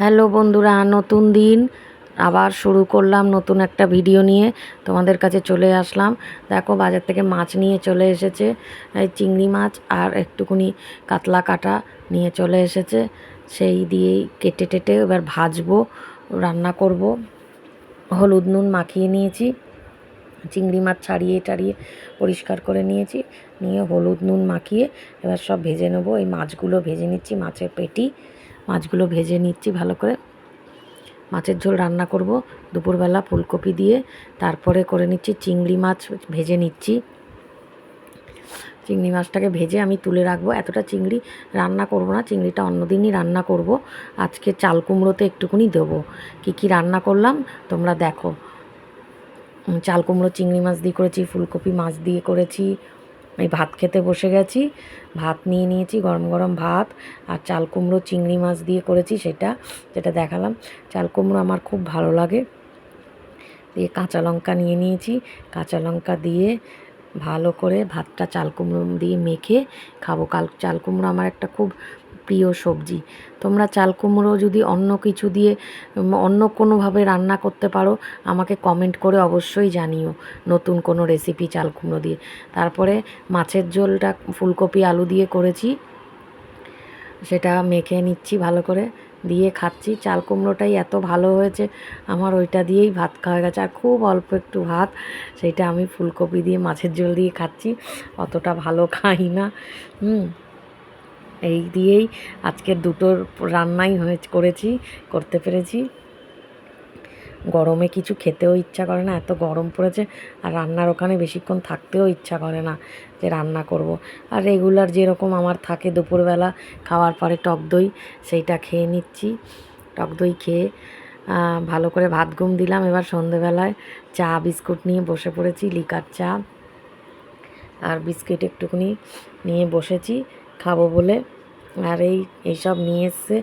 Hello বন্ধুরা, নতুন দিন। আবার শুরু করলাম নতুন একটা ভিডিও নিয়ে। তোমাদের কাছে চলে আসলাম। দেখো, বাজার থেকে মাছ নিয়ে চলে এসেছে। চিংড়ি মাছ আর একটুকুনি কাতলা কাটা নিয়ে চলে এসেছে। সেই দিয়েই কেটে টেটে এবার ভাজবো, রান্না করব। হলুদ নুন মাখিয়ে নিয়েছি। চিংড়ি মাছ ছাড়িয়ে টাড়িয়ে পরিষ্কার করে নিয়েছি। নিয়ে হলুদ নুন মাখিয়ে এবার সব ভেজে নেব। এই মাছগুলো ভেজে নিচ্ছি মাছের পেটি। মাছগুলো ভেজে নিচ্ছি ভালো করে। মাছের ঝোল রান্না করব। দুপুরবেলা ফুলকপি দিয়ে তারপরে করে নিচ্ছি চিংড়ি মাছ ভেজে নিচ্ছি। চিংড়ি মাছটাকে ভেজে আমি তুলে রাখব। এতটা চিংড়ি রান্না করব না, চিংড়িটা অন্যদিনই রান্না করব। আজকে চাল কুমড়োতে একটুকুনি দেবো। কী কী রান্না করলাম তোমরা দেখো। চাল কুমড়ো, চিংড়ি মাছ দিয়ে করেছি, ফুলকপি মাছ দিয়ে করেছি এই ভাত খেতে বসে গেছি। ভাত নিয়ে নিয়েছি, গরম গরম ভাত আর চাল কুমড়ো, চিংড়ি মাছ দিয়ে করেছি সেটা, যেটা দেখালাম। চাল কুমড়ো আমার খুব ভালো লাগে। দিয়ে কাঁচা লঙ্কা নিয়ে নিয়েছি। কাঁচা লঙ্কা দিয়ে ভালো করে ভাতটা চাল কুমড়ো দিয়ে মেখে খাব। কাল চাল কুমড়ো আমার একটা খুব প্রিয় সবজি। তোমরা চাল কুমড়ো যদি অন্য কিছু দিয়ে অন্য কোনোভাবে রান্না করতে পারো, আমাকে কমেন্ট করে অবশ্যই জানিও নতুন কোনো রেসিপি চাল কুমড়ো দিয়ে। তারপরে মাছের ঝোলটা ফুলকপি, আলু দিয়ে করেছি। সেটা মেখে নিচ্ছি ভালো করে। দিয়ে খাচ্ছি। চাল কুমড়োটাই এত ভালো হয়েছে, আমার ওইটা দিয়েই ভাত খাওয়া গেছে। আর খুব অল্প একটু ভাত, সেটা আমি ফুলকপি দিয়ে মাছের ঝোল দিয়ে খাচ্ছি। অতটা ভালো খাই না। হুম। এই দিয়েই আজকের দুটোর রান্নাই হয়ে করেছি, করতে পেরেছি। গরমে কিছু খেতেও ইচ্ছা করে না, এত গরম পড়েছে আর রান্নার ওখানে বেশিক্ষণ থাকতেও ইচ্ছা করে না যে রান্না করব। আর রেগুলার যেরকম আমার থাকে দুপুরবেলা খাওয়ার পরে টক দই, সেইটা খেয়ে নিচ্ছি। টক দই খেয়ে ভালো করে ভাত ঘুম দিলাম। এবার সন্ধেবেলায় চা, বিস্কুট নিয়ে বসে পড়েছি, লিকার চা আর বিস্কিট একটুকুনি নিয়ে বসেছি। খাব বলে আর এই, এইসব নিয়ে এসছে।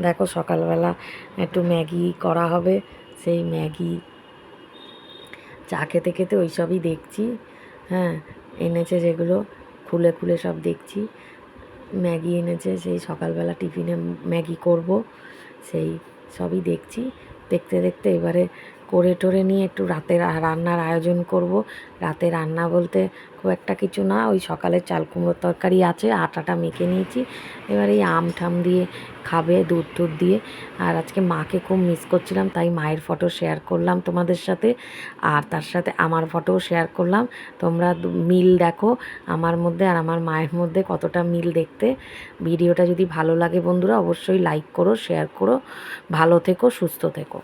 দেখো সকালবেলা একটু ম্যাগি করা হবে, সেই ম্যাগি চা খেতে খেতে ওই সবই দেখছি হ্যাঁ এনেছে যেগুলো, খুলে খুলে সব দেখছি। ম্যাগি এনেছে, সেই সকালবেলা টিফিনে ম্যাগি করব, সেই সবই দেখছি। দেখতে দেখতে এবারে করে টোরে নিয়ে একটু রাতের রান্নার আয়োজন করব। রাতে রান্না বলতে খুব একটা কিছু না, ওই সকালে চাল কুমড়োর তরকারি আছে, আটাটা মেখে নিয়েছি। এবার এই আম ঠাম দিয়ে খাবে, দুধ টুধ দিয়ে। আর আজকে মাকে খুব মিস করছিলাম, তাই মায়ের ফটো শেয়ার করলাম তোমাদের সাথে। আর তার সাথে আমার ফটোও শেয়ার করলাম। তোমরা মিল দেখো আমার মধ্যে আর আমার মায়ের মধ্যে কতটা মিল দেখতে। ভিডিওটা যদি ভালো লাগে বন্ধুরা, অবশ্যই লাইক করো শেয়ার করো। ভালো থেকো, সুস্থ থেকো।